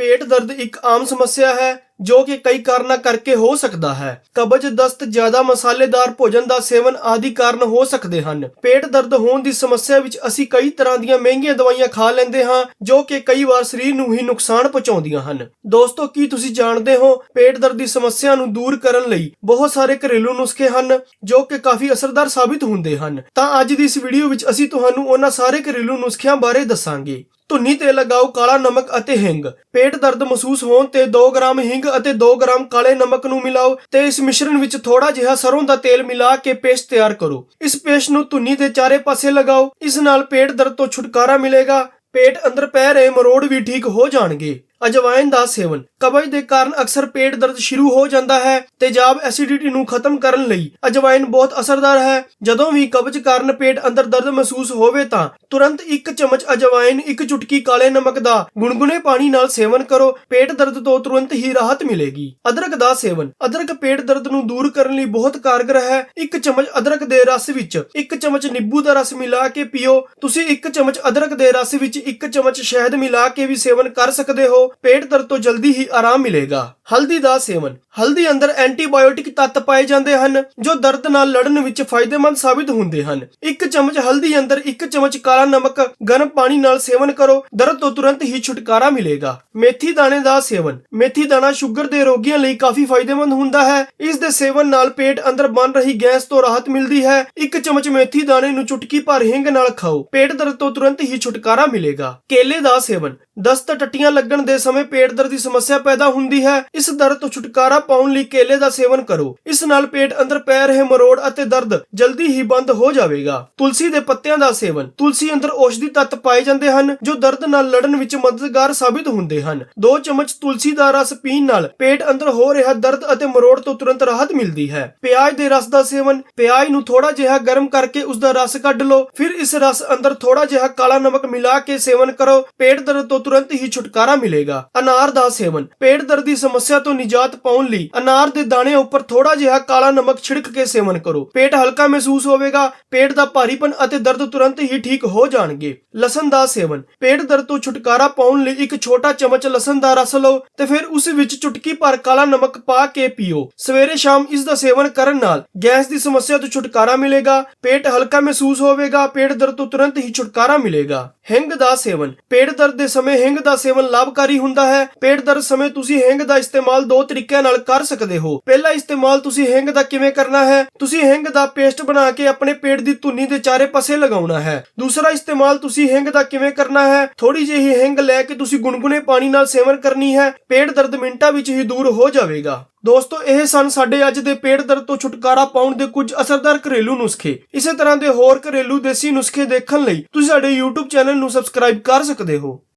ਪੇਟ ਦਰਦ ਇੱਕ ਆਮ ਸਮੱਸਿਆ ਹੈ, ਜੋ ਕਿ ਕਈ ਕਾਰਨਾਂ ਕਰਕੇ ਹੋ ਸਕਦਾ ਹੈ। ਕਬਜ਼, ਦਸਤ, ਜ਼ਿਆਦਾ ਮਸਾਲੇਦਾਰ ਭੋਜਨ ਦਾ ਸੇਵਨ ਆਦਿ ਕਾਰਨ ਹੋ ਸਕਦੇ ਹਨ। ਪੇਟ ਦਰਦ ਹੋਣ ਦੀ ਸਮੱਸਿਆ ਵਿੱਚ ਅਸੀਂ ਕਈ ਤਰ੍ਹਾਂ ਦੀਆਂ ਮਹਿੰਗੀਆਂ ਦਵਾਈਆਂ ਖਾ ਲੈਂਦੇ ਹਾਂ, ਜੋ ਕਿ ਕਈ ਵਾਰ ਸਰੀਰ ਨੂੰ ਹੀ ਨੁਕਸਾਨ ਪਹੁੰਚਾਉਂਦੀਆਂ ਹਨ। ਦੋਸਤੋ, ਕੀ ਤੁਸੀਂ ਜਾਣਦੇ ਹੋ ਪੇਟ ਦਰਦ ਦੀ ਸਮੱਸਿਆ ਨੂੰ ਦੂਰ ਕਰਨ ਲਈ ਬਹੁਤ ਸਾਰੇ ਘਰੇਲੂ ਨੁਸਖੇ ਹਨ, ਜੋ ਕਿ ਕਾਫੀ ਅਸਰਦਾਰ ਸਾਬਿਤ ਹੁੰਦੇ ਹਨ? ਤਾਂ ਅੱਜ ਦੀ ਇਸ ਵੀਡੀਓ ਵਿੱਚ ਅਸੀਂ ਤੁਹਾਨੂੰ ਉਹਨਾਂ ਸਾਰੇ ਘਰੇਲੂ ਨੁਸਖਿਆਂ ਬਾਰੇ ਦੱਸਾਂਗੇ। ਧੁੰਨੀ ਤੇ ਲਗਾਓ ਕਾਲਾ ਨਮਕ ਅਤੇ ਹਿੰਗ। ਪੇਟ ਦਰਦ ਮਹਿਸੂਸ ਹੋਣ ਤੇ 2 ਗ੍ਰਾਮ ਹਿੰਗ ਅਤੇ 2 ਗ੍ਰਾਮ ਕਾਲੇ ਨਮਕ ਨੂੰ ਮਿਲਾਓ ਤੇ ਇਸ ਮਿਸ਼ਰਣ ਵਿੱਚ ਥੋੜਾ ਜਿਹਾ ਸਰੋਂ ਦਾ ਤੇਲ ਮਿਲਾ ਕੇ ਪੇਸਟ ਤਿਆਰ ਕਰੋ। ਇਸ ਪੇਸਟ ਨੂੰ ਧੁੰਨੀ ਦੇ ਚਾਰੇ ਪਾਸੇ ਲਗਾਓ। ਇਸ ਨਾਲ ਪੇਟ ਦਰਦ ਤੋਂ ਛੁਟਕਾਰਾ ਮਿਲੇਗਾ। ਪੇਟ ਅੰਦਰ ਪੈ ਰਹੇ ਮਰੋੜ ਵੀ ਠੀਕ ਹੋ ਜਾਣਗੇ। ਅਜਵਾਇਨ ਦਾ ਸੇਵਨ। ਕਬਜ਼ ਦੇ ਕਾਰਨ ਅਕਸਰ ਪੇਟ ਦਰਦ ਸ਼ੁਰੂ ਹੋ ਜਾਂਦਾ ਹੈ ਤੇਜ਼ਾਬ ਐਸਿਡਿਟੀ ਨੂੰ ਖਤਮ ਕਰਨ ਲਈ ਅਜਵਾਇਨ ਬਹੁਤ ਅਸਰਦਾਰ ਹੈ। ਜਦੋਂ ਵੀ ਕਬਜ਼ ਕਾਰਨ ਪੇਟ ਅੰਦਰ ਦਰਦ ਮਹਿਸੂਸ ਹੋਵੇ ਤਾਂ ਤੁਰੰਤ ਇੱਕ ਚਮਚ ਅਜਵਾਇਨ ਇੱਕ ਚੁਟਕੀ ਕਾਲੇ ਨਮਕ ਦਾ ਗੁਨਗੁਨੇ ਪਾਣੀ ਨਾਲ ਸੇਵਨ ਕਰੋ। ਪੇਟ ਦਰਦ ਤੋਂ ਤੁਰੰਤ ਹੀ ਰਾਹਤ ਮਿਲੇਗੀ। ਅਦਰਕ ਦਾ ਸੇਵਨ। ਅਦਰਕ ਪੇਟ ਦਰਦ ਨੂੰ ਦੂਰ ਕਰਨ ਲਈ ਬਹੁਤ ਕਾਰਗਰ ਹੈ। ਇੱਕ ਚਮਚ ਅਦਰਕ ਦੇ ਰਸ ਵਿੱਚ ਇੱਕ ਚਮਚ ਨਿੰਬੂ ਦਾ ਰਸ ਮਿਲਾ ਕੇ ਪੀਓ। ਤੁਸੀਂ ਇੱਕ ਚਮਚ ਅਦਰਕ ਦੇ ਰਸ ਵਿੱਚ ਇੱਕ ਚਮਚ ਸ਼ਹਿਦ ਮਿਲਾ ਕੇ ਵੀ ਸੇਵਨ ਕਰ ਸਕਦੇ ਹੋ। ਪੇਟ ਦਰਦ ਤੋਂ ਜਲਦੀ ਹੀ ਆਰਾਮ ਮਿਲੇਗਾ। ਹਲਦੀ ਦਾ ਸੇਵਨ। ਹਲਦੀ ਅੰਦਰ ਐਂਟੀਬਾਇਓਟਿਕ ਤੱਤ ਪਾਏ ਜਾਂਦੇ ਹਨ, ਜੋ ਦਰਦ ਨਾਲ ਲੜਨ ਵਿੱਚ ਫਾਇਦੇਮੰਦ ਸਾਬਿਤ ਹੁੰਦੇ ਹਨ। ਇੱਕ ਚਮਚ ਹਲਦੀ ਅੰਦਰ ਇੱਕ ਚਮਚ ਕਾਲਾ ਨਮਕ ਗਰਮ ਪਾਣੀ ਨਾਲ ਸੇਵਨ ਕਰੋ, ਦਰਦ ਤੋਂ ਤੁਰੰਤ ਹੀ ਛੁਟਕਾਰਾ ਮਿਲੇਗਾ। ਮੇਥੀ ਦਾਣੇ ਦਾ ਸੇਵਨ। ਮੇਥੀ ਦਾਣਾ ਸ਼ੂਗਰ ਦੇ ਰੋਗੀਆਂ ਲਈ ਕਾਫੀ ਫਾਇਦੇਮੰਦ ਹੁੰਦਾ ਹੈ। ਇਸ ਦੇ ਸੇਵਨ ਨਾਲ ਪੇਟ ਅੰਦਰ ਬਣ ਰਹੀ ਗੈਸ ਤੋਂ ਰਾਹਤ ਮਿਲਦੀ ਹੈ। ਇੱਕ ਚਮਚ ਮੇਥੀ ਦਾਣੇ ਨੂੰ ਚੁਟਕੀ ਭਰ ਹਿੰਗ ਨਾਲ ਖਾਓ। ਪੇਟ ਦਰਦ ਤੋਂ ਤੁਰੰਤ ਹੀ ਛੁਟਕਾਰਾ ਮਿਲੇਗਾ। ਕੇਲੇ ਦਾ ਸੇਵਨ। ਦਸਤ ਟੱਟੀਆਂ ਲੱਗਣ ਦੇ ਸਮੇਂ ਪੇਟ ਦਰਦ ਦੀ ਸਮੱਸਿਆ ਪੈਦਾ ਹੁੰਦੀ ਹੈ। ਇਸ ਦਰਦ ਤੋਂ ਛੁਟਕਾਰਾ ਪਾਉਣ ਲਈ ਕੇਲੇ ਦਾ ਸੇਵਨ ਕਰੋ। ਇਸ ਨਾਲ ਪੇਟ ਅੰਦਰ ਪੈ ਰਹੇ ਮਰੋੜ ਅਤੇ ਦਰਦ ਜਲਦੀ ਹੀ ਬੰਦ ਹੋ ਜਾਵੇਗਾ। ਤੁਲਸੀ ਦੇ ਪੱਤਿਆਂ ਦਾ ਸੇਵਨ। ਤੁਲਸੀ ਅੰਦਰ ਔਸ਼ਧੀ ਤੱਤ ਪਾਏ ਜਾਂਦੇ ਹਨ, ਜੋ ਦਰਦ ਨਾਲ ਲੜਨ ਵਿੱਚ ਮਦਦਗਾਰ ਸਾਬਿਤ ਹੁੰਦੇ ਹਨ। 2 ਚਮਚ ਤੁਲਸੀ ਦਾ ਰਸ ਪੀਣ ਨਾਲ ਪੇਟ ਅੰਦਰ ਹੋ ਰਿਹਾ ਦਰਦ ਅਤੇ ਮਰੋੜ ਤੋਂ ਤੁਰੰਤ ਰਾਹਤ ਮਿਲਦੀ ਹੈ। ਪਿਆਜ਼ ਦੇ ਰਸ ਦਾ ਸੇਵਨ। ਪਿਆਜ਼ ਨੂੰ ਥੋੜਾ ਜਿਹਾ ਗਰਮ ਕਰਕੇ ਉਸ ਦਾ ਰਸ ਕੱਢ ਲਓ। ਫਿਰ ਇਸ ਰਸ ਅੰਦਰ ਥੋੜਾ ਜਿਹਾ ਕਾਲਾ ਨਮਕ ਮਿਲਾ ਕੇ ਸੇਵਨ ਕਰੋ। ਪੇਟ ਦਰਦ ਤੋਂ ਤੁਰੰਤ ਹੀ ਛੁਟਕਾਰਾ ਮਿਲੇਗਾ। ਅਨਾਰ ਦਾ ਸੇਵਨ। ਪੇਟ ਦਰਦ ਦੀ ਸਮੱਸਿਆ ਤੋਂ ਨਿਜਾਤ ਪਾਉਣ ਲਈ ਅਨਾਰ ਦੇ ਦਾਣੇ ਉੱਪਰ ਥੋੜਾ ਜਿਹਾ ਕਾਲਾ ਨਮਕ ਛਿੜਕ ਕੇ ਸੇਵਨ ਕਰੋ। ਪੇਟ ਹਲਕਾ ਮਹਿਸੂਸ ਹੋਵੇਗਾ, ਪੇਟ ਦਾ ਭਾਰੀਪਨ ਅਤੇ ਦਰਦ ਤੁਰੰਤ ਹੀ ਠੀਕ ਹੋ ਜਾਣਗੇ। ਲਸਣ ਦਾ ਸੇਵਨ। ਪੇਟ ਦਰਦ ਤੋਂ ਛੁਟਕਾਰਾ ਪਾਉਣ ਲਈ ਇੱਕ ਛੋਟਾ ਚਮਚ ਲਸਣ ਦਾ ਰਸ ਲਓ ਤੇ ਫਿਰ ਉਸ ਵਿੱਚ ਚੁਟਕੀ ਭਰ ਕਾਲਾ ਨਮਕ ਪਾ ਕੇ ਪੀਓ। ਸਵੇਰੇ ਸ਼ਾਮ ਇਸ ਦਾ ਸੇਵਨ ਕਰਨ ਨਾਲ ਗੈਸ ਦੀ ਸਮੱਸਿਆ ਤੋਂ ਛੁਟਕਾਰਾ ਮਿਲੇਗਾ, ਪੇਟ ਹਲਕਾ ਮਹਿਸੂਸ ਹੋਵੇਗਾ, ਪੇਟ ਦਰਦ ਤੋਂ ਤੁਰੰਤ ਹੀ ਛੁਟਕਾਰਾ ਮਿਲੇਗਾ। ਹਿੰਗ ਦਾ ਸੇਵਨ। ਪੇਟ ਦਰਦ ਦੇ ਸਮੇਂ ਹਿੰਗ ਦਾ ਸੇਵਨ ਲਾਭਕਾਰੀ ਹੁੰਦਾ ਹੈ। ਪੇਟ ਦਰਦ ਸਮੇਂ ਤੁਸੀਂ ਹਿੰਗ ਦਾ ਇਸਤੇਮਾਲ ਦੋ ਤਰੀਕਿਆਂ ਨਾਲ ਕਰ ਸਕਦੇ ਹੋ। ਪਹਿਲਾ ਇਸਤੇਮਾਲ ਤੁਸੀਂ ਹਿੰਗ ਦਾ ਕਿਵੇਂ ਕਰਨਾ ਹੈ? ਤੁਸੀਂ ਹਿੰਗ ਦਾ ਪੇਸਟ ਬਣਾ ਕੇ ਆਪਣੇ ਪੇਟ ਦੀ ਧੁੰਨੀ ਦੇ ਚਾਰੇ ਪਾਸੇ ਲਗਾਉਣਾ ਹੈ। ਦੂਸਰਾ ਇਸਤੇਮਾਲ ਤੁਸੀਂ ਹਿੰਗ ਦਾ ਕਿਵੇਂ ਕਰਨਾ ਹੈ? ਥੋੜੀ ਜਿਹੀ ਹਿੰਗ ਲੈ ਕੇ ਤੁਸੀਂ ਗੁਨਗੁਨੇ ਪਾਣੀ ਨਾਲ ਸੇਵਨ ਕਰਨੀ ਹੈ। ਪੇਟ ਦਰਦ ਮਿੰਟਾਂ ਵਿੱਚ ਹੀ ਦੂਰ ਹੋ ਜਾਵੇਗਾ। ਦੋਸਤੋ, ਇਹ ਸਨ ਸਾਡੇ ਅੱਜ ਦੇ ਪੇਟ ਦਰਦ ਤੋਂ ਛੁਟਕਾਰਾ ਪਾਉਣ ਦੇ ਕੁਝ ਅਸਰਦਾਰ ਘਰੇਲੂ ਨੁਸਖੇ। ਇਸੇ ਤਰ੍ਹਾਂ ਦੇ ਹੋਰ ਘਰੇਲੂ ਦੇਸੀ ਨੁਸਖੇ ਦੇਖਣ ਲਈ ਤੁਸੀਂ ਸਾਡੇ YouTube ਚੈਨਲ ਨੂੰ ਸਬਸਕ੍ਰਾਈਬ ਕਰ ਸਕਦੇ ਹੋ।